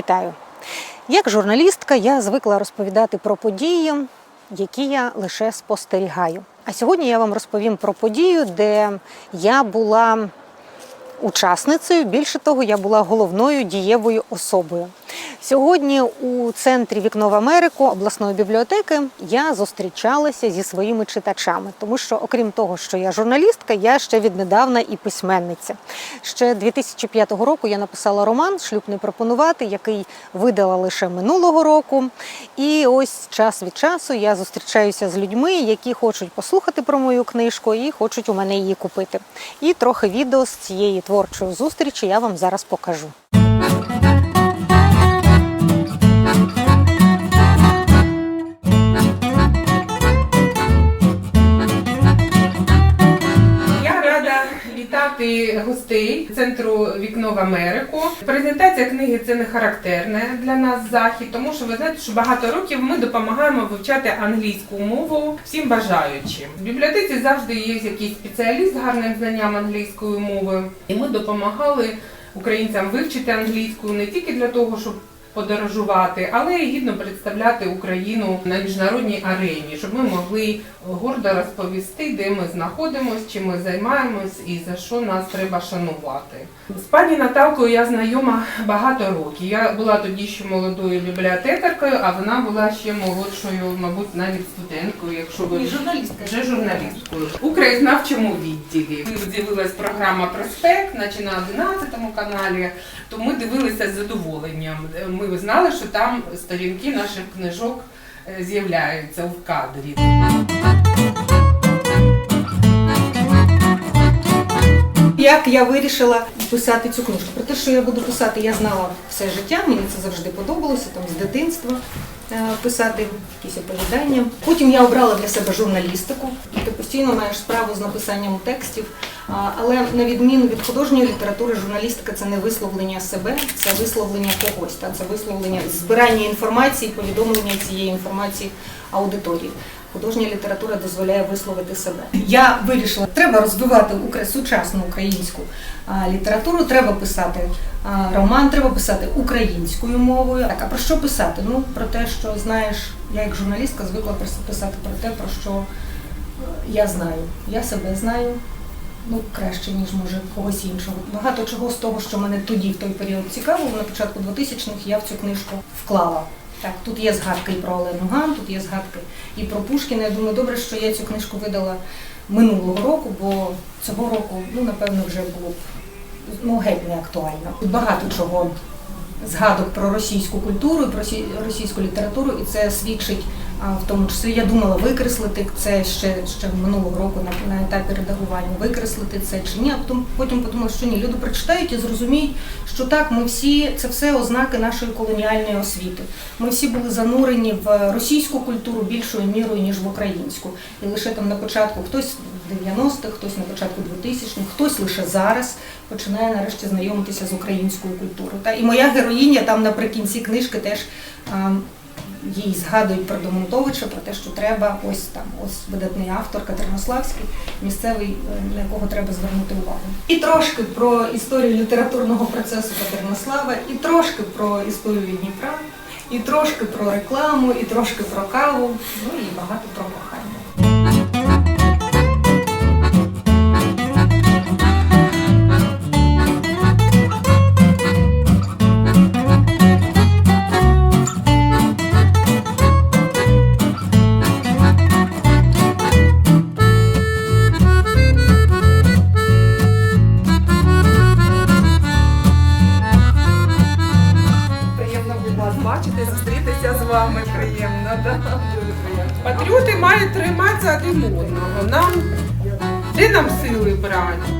Вітаю! Як журналістка я звикла розповідати про події, які я лише спостерігаю. А сьогодні я вам розповім про подію, де я була учасницею. Більше того, я була головною дієвою особою. Сьогодні у центрі Вікно в Америку обласної бібліотеки я зустрічалася зі своїми читачами, тому що, окрім того, що я журналістка, я ще віднедавна і письменниця. Ще 2005 року я написала роман Шлюб не пропонувати, який видала лише минулого року. І ось час від часу я зустрічаюся з людьми, які хочуть послухати про мою книжку і хочуть у мене її купити. І трохи відео з цієї творчої зустрічі я вам зараз покажу. Вітати гостей центру Вікно в Америку. Презентація книги це не характерне для нас захід, тому що ви знаєте, що багато років ми допомагаємо вивчати англійську мову всім бажаючим. В бібліотеці завжди є якийсь спеціаліст з гарним знанням англійської мови, і ми допомагали українцям вивчити англійську не тільки для того, щоб подорожувати, але й гідно представляти Україну на міжнародній арені, щоб ми могли гордо розповісти, де ми знаходимося, чим ми займаємось і за що нас треба шанувати. З пані Наталкою я знайома багато років. Я була тоді ще молодою бібліотекаркою, а вона була ще молодшою, мабуть, навіть студенткою, якщо ви журналістка. вже журналісткою. У краєзнавчому відділі з'явилась програма Проспект, наче на 11 каналі. То ми дивилися з задоволенням. Ми знали, що там сторінки наших книжок е, з'являються в кадрі. Як я вирішила писати цю книжку? Про те, що я буду писати, я знала все життя. Мені це завжди подобалося, там з дитинства е, писати якісь оповідання. Потім я обрала для себе журналістику. Ти постійно маєш справу з написанням текстів. Але на відміну від художньої літератури, журналістика це не висловлення себе, це висловлення когось. Та це висловлення збирання інформації, повідомлення цієї інформації аудиторії. Художня література дозволяє висловити себе. Я вирішила, треба розвивати сучасну українську літературу, треба писати роман, треба писати українською мовою. Так, а про що писати? Ну про те, що знаєш, я як журналістка звикла пис- писати про те, про що е, я знаю. Я себе знаю. Ну, краще, ніж може когось іншого. Багато чого з того, що мене тоді в той період цікавило, на початку 2000-х я в цю книжку вклала. Так, тут є згадки і про Олену Ган, тут є згадки і про Пушкіна. Я думаю, добре, що я цю книжку видала минулого року, бо цього року, ну, напевно, вже було б ну, геть не актуально. Тут багато чого згадок про російську культуру, про російську літературу, і це свідчить в тому числі. Я думала викреслити це ще, ще минулого року на, на етапі редагування, викреслити це чи ні. А потім, потім подумала, що ні, люди прочитають і зрозуміють, що так, ми всі це все ознаки нашої колоніальної освіти. Ми всі були занурені в російську культуру більшою мірою, ніж в українську. І лише там на початку хтось в 90-х, хтось на початку 2000-х, хтось лише зараз починає нарешті знайомитися з українською культурою. Та і моя героїня там наприкінці книжки теж їй згадують про Домонтовича, про те, що треба ось там, ось видатний автор Катеринославський, місцевий, е, на якого треба звернути увагу. І трошки про історію літературного процесу Катеринослава, і трошки про історію Дніпра, і трошки про рекламу, і трошки про каву, ну і багато про кохання. Один одного. Нам де нам сили брати?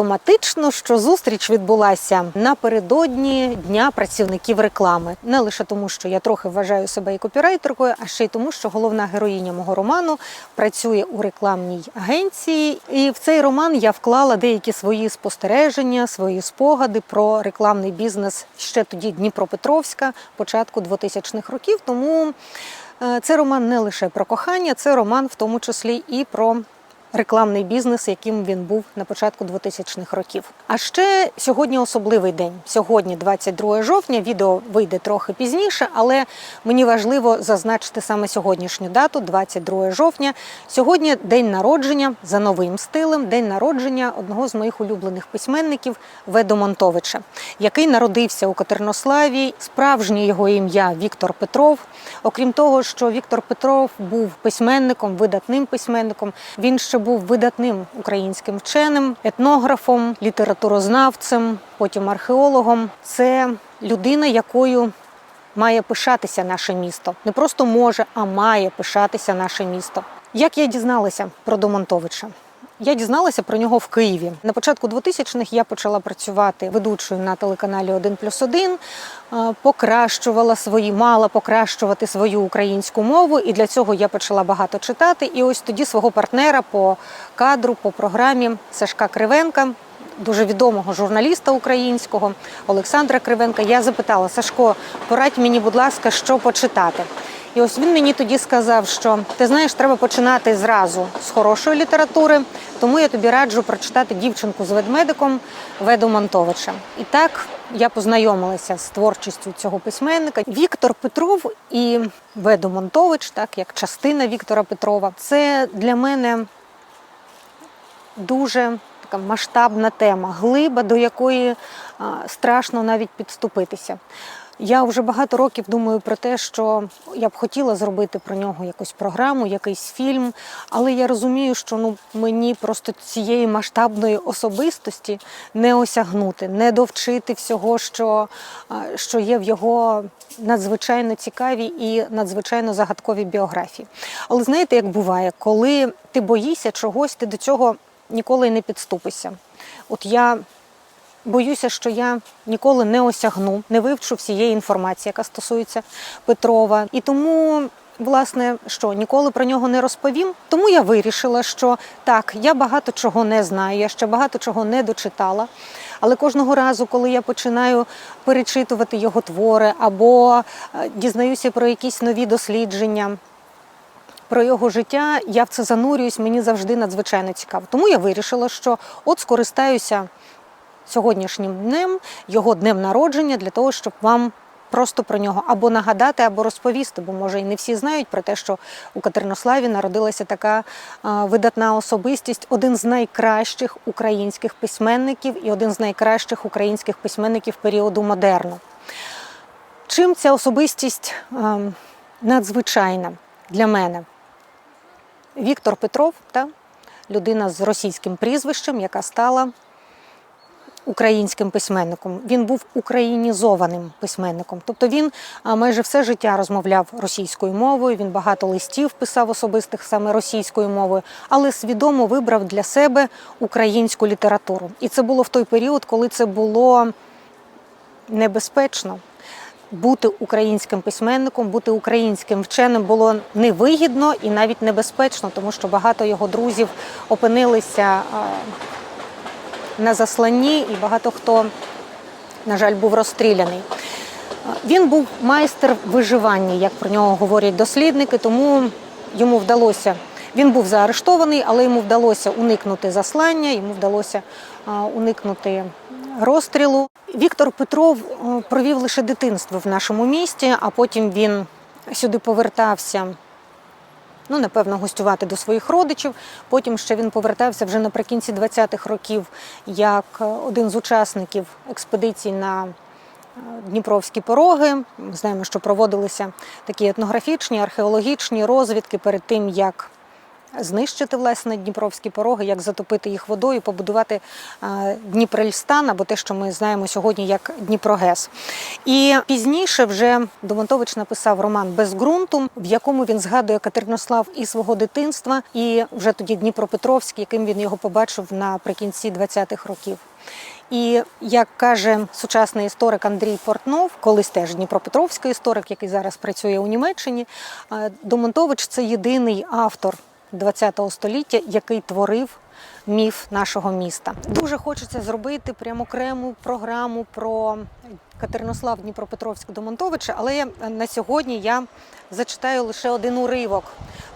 Автоматично, що зустріч відбулася напередодні Дня працівників реклами. Не лише тому, що я трохи вважаю себе і копірайтеркою, а ще й тому, що головна героїня мого роману працює у рекламній агенції. І в цей роман я вклала деякі свої спостереження, свої спогади про рекламний бізнес ще тоді Дніпропетровська, початку 2000-х років. Тому е, це роман не лише про кохання, це роман в тому числі і про рекламний бізнес, яким він був на початку 2000-х років. А ще сьогодні особливий день. Сьогодні, 22 жовтня, відео вийде трохи пізніше, але мені важливо зазначити саме сьогоднішню дату, 22 жовтня. Сьогодні день народження за новим стилем, день народження одного з моїх улюблених письменників Ведо Монтовича, який народився у Катеринославі. Справжнє його ім'я Віктор Петров. Окрім того, що Віктор Петров був письменником, видатним письменником, він ще був видатним українським вченим, етнографом, літературознавцем, потім археологом. Це людина, якою має пишатися наше місто. Не просто може, а має пишатися наше місто. Як я дізналася про Домонтовича? Я дізналася про нього в Києві. На початку 2000-х я почала працювати ведучою на телеканалі 1 плюс 1, покращувала свої, мала покращувати свою українську мову, і для цього я почала багато читати. І ось тоді свого партнера по кадру, по програмі Сашка Кривенка, дуже відомого журналіста українського Олександра Кривенка, я запитала: Сашко, порадь мені, будь ласка, що почитати. І ось він мені тоді сказав, що ти знаєш, треба починати зразу з хорошої літератури, тому я тобі раджу прочитати дівчинку з ведмедиком Веду Монтовича. І так я познайомилася з творчістю цього письменника. Віктор Петров і Веду Монтович, так як частина Віктора Петрова, це для мене дуже така масштабна тема, глиба, до якої страшно навіть підступитися. Я вже багато років думаю про те, що я б хотіла зробити про нього якусь програму, якийсь фільм, але я розумію, що ну мені просто цієї масштабної особистості не осягнути, не довчити всього, що, що є в його надзвичайно цікавій і надзвичайно загадковій біографії. Але знаєте, як буває, коли ти боїшся чогось, ти до цього ніколи не підступишся. От я боюся, що я ніколи не осягну, не вивчу всієї інформації, яка стосується Петрова. І тому, власне, що ніколи про нього не розповім. Тому я вирішила, що так, я багато чого не знаю, я ще багато чого не дочитала. Але кожного разу, коли я починаю перечитувати його твори або е, дізнаюся про якісь нові дослідження, про його життя, я в це занурююсь, мені завжди надзвичайно цікаво. Тому я вирішила, що от скористаюся сьогоднішнім днем, його днем народження, для того, щоб вам просто про нього або нагадати, або розповісти, бо може і не всі знають про те, що у Катеринославі народилася така а, видатна особистість, один з найкращих українських письменників і один з найкращих українських письменників періоду модерну. Чим ця особистість ем, надзвичайна для мене? Віктор Петров, та, людина з російським прізвищем, яка стала українським письменником. Він був українізованим письменником. Тобто він майже все життя розмовляв російською мовою. Він багато листів писав особистих саме російською мовою, але свідомо вибрав для себе українську літературу. І це було в той період, коли це було небезпечно. Бути українським письменником, бути українським вченим було невигідно і навіть небезпечно, тому що багато його друзів опинилися на засланні, і багато хто, на жаль, був розстріляний. Він був майстер виживання, як про нього говорять дослідники, тому йому вдалося. Він був заарештований, але йому вдалося уникнути заслання, йому вдалося уникнути розстрілу. Віктор Петров е, провів лише дитинство в нашому місті, а потім він сюди повертався. Ну, напевно, гостювати до своїх родичів. Потім ще він повертався вже наприкінці 20-х років як е, один з учасників експедицій на е, Дніпровські пороги. Ми знаємо, що проводилися такі етнографічні, археологічні розвідки перед тим, як знищити власне дніпровські пороги, як затопити їх водою, побудувати е, Дніпрельстан або те, що ми знаємо сьогодні як Дніпрогес. І пізніше вже Домонтович написав роман Без ґрунту, в якому він згадує Катеринослав і свого дитинства, і вже тоді Дніпропетровськ, яким він його побачив наприкінці 20-х років. І як каже сучасний історик Андрій Портнов, колись теж Дніпропетровський історик, який зараз працює у Німеччині, е, Домонтович це єдиний автор ХХ століття, який творив міф нашого міста. Дуже хочеться зробити прямо окрему програму про Катеринослав Дніпропетровськ Домонтовича, але я- на сьогодні я зачитаю лише один уривок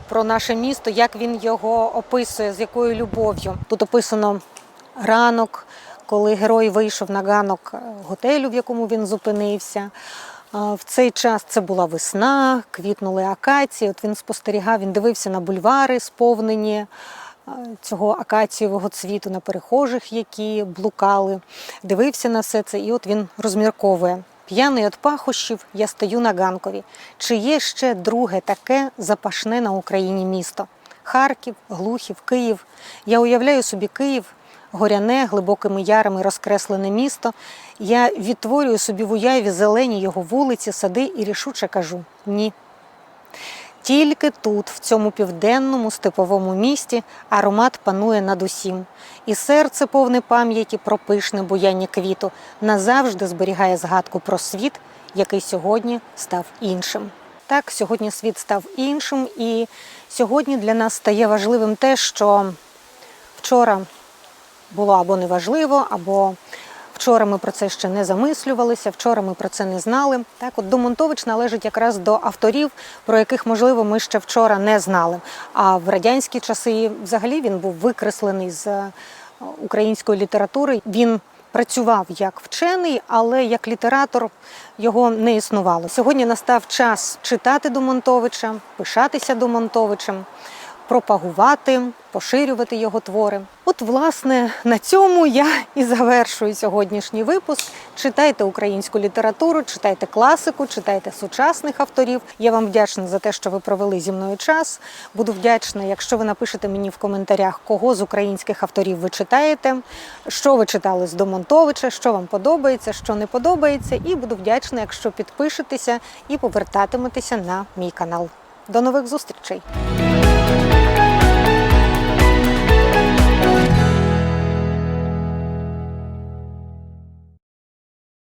про наше місто, як він його описує, з якою любов'ю. Тут описано ранок, коли герой вийшов на ганок е, готелю, в якому він зупинився. В цей час це була весна, квітнули акації. От він спостерігав, він дивився на бульвари, сповнені е, цього акацієвого цвіту, на перехожих, які блукали. Дивився на все це, і от він розмірковує. П'яний від пахощів, я стою на ганкові. Чи є ще друге таке запашне на Україні місто? Харків, Глухів, Київ. Я уявляю собі Київ, горяне, глибокими ярами розкреслене місто. Я відтворюю собі в уяві зелені його вулиці, сади і рішуче кажу ні. Тільки тут, в цьому південному степовому місті, аромат панує над усім, і серце повне пам'яті про пишне буяння квіту назавжди зберігає згадку про світ, який сьогодні став іншим. Так, сьогодні світ став іншим, і сьогодні для нас стає важливим те, що вчора було або неважливо, або вчора ми про це ще не замислювалися, вчора ми про це не знали. Так, от Домонтович належить якраз до авторів, про яких, можливо, ми ще вчора не знали. А в радянські часи взагалі він був викреслений з е, української літератури. Він працював як вчений, але як літератор його не існувало. Сьогодні настав час читати Домонтовича, пишатися Домонтовичем пропагувати, поширювати його твори. От, власне, на цьому я і завершую сьогоднішній випуск. Читайте українську літературу, читайте класику, читайте сучасних авторів. Я вам вдячна за те, що ви провели зі мною час. Буду вдячна, якщо ви напишете мені в коментарях, кого з українських авторів ви читаєте, що ви читали з Домонтовича, що вам подобається, що не подобається. І буду вдячна, якщо підпишетеся і повертатиметеся на мій канал. До нових зустрічей! Bye.